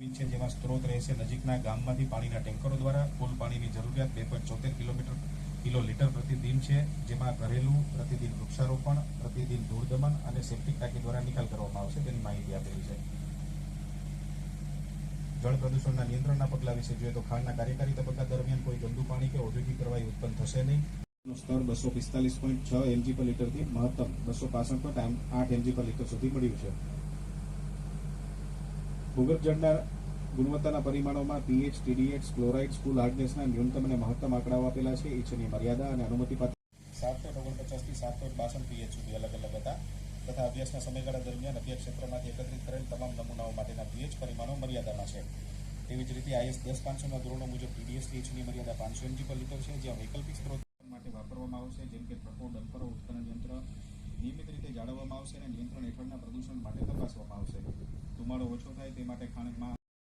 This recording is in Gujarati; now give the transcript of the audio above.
છે જેમાં સ્ત્રોત રહેશે નજીકના ગામમાંથી પાણીના ટેન્કરો દ્વારા. કુલ પાણીની જરૂરિયાત બે પોઈન્ટ ચોતેર કિલોમીટર કિલો લીટર પ્રતિદિન છે, જેમાં ઘરેલું પ્રતિદિન વૃક્ષારોપણ, પ્રતિદિન દૂરદમન અને સેપ્ટિક ટાંકી દ્વારા નિકાલ કરવામાં આવશે તેની માહિતી આપેલી છે. જળ પ્રદૂષણના નિયંત્રણના પગલા વિશે જોઈએ તો ખાણના કાર્યકારી તબક્કા દરમિયાન કોઈ ગંદુ પાણી કે ઔદ્યોગિક પ્રવાહી ઉત્પન્ન થશે નહીં. સ્તર બસો પિસ્તાલીસ પોઈન્ટ છ એમજી પર લીટરથી મહત્તમ બસો પાસઠ પોઈન્ટ આઠ એમજી પર લીટર સુધી મળ્યું છે. ભૂગર્ભ જળના ગુણવત્તાના પરિમાણોમાં પીએચ ટીડીએક્સ ક્લોરાઇડ, સ્કૂલ હાર્ડનેસના ન્યૂનતમ અને મહત્તમ આંકડાઓ આપેલા છે. ઇચ્છનીય મર્યાદા અને અનુમતિપાત્ર સાત પોઈન્ટ ઓગણપચાસથી સાત પોઈન્ટ બાસઠ પીએચ સુધી અલગ અલગ હતા તથા અભ્યાસના સમયગાળા દરમિયાન અભ્યાસ ક્ષેત્રમાંથી એકત્રિત કરેલ તમામ નમૂનાઓ માટેના પીએચ પરિમાણો મર્યાદામાં છે. તેવી જ રીતે આઈએસ દસ પાંચસોના ધોરણો મુજબ ટીડીએસની ઇચ્છનીય મર્યાદા પાંચસો એમજી પર લીધો છે, જ્યાં વૈકલ્પિક સ્ત્રોત માટે વાપરવામાં આવશે, જેમ કે ટ્રકો ડમ્પરો, ઉત્ખનન યંત્ર નિયમિત રીતે જાળવવામાં આવશે અને નિયંત્રણ હેઠળના પ્રદૂષણ ધુમાડો ઓછો થાય તે માટે ખાણમાં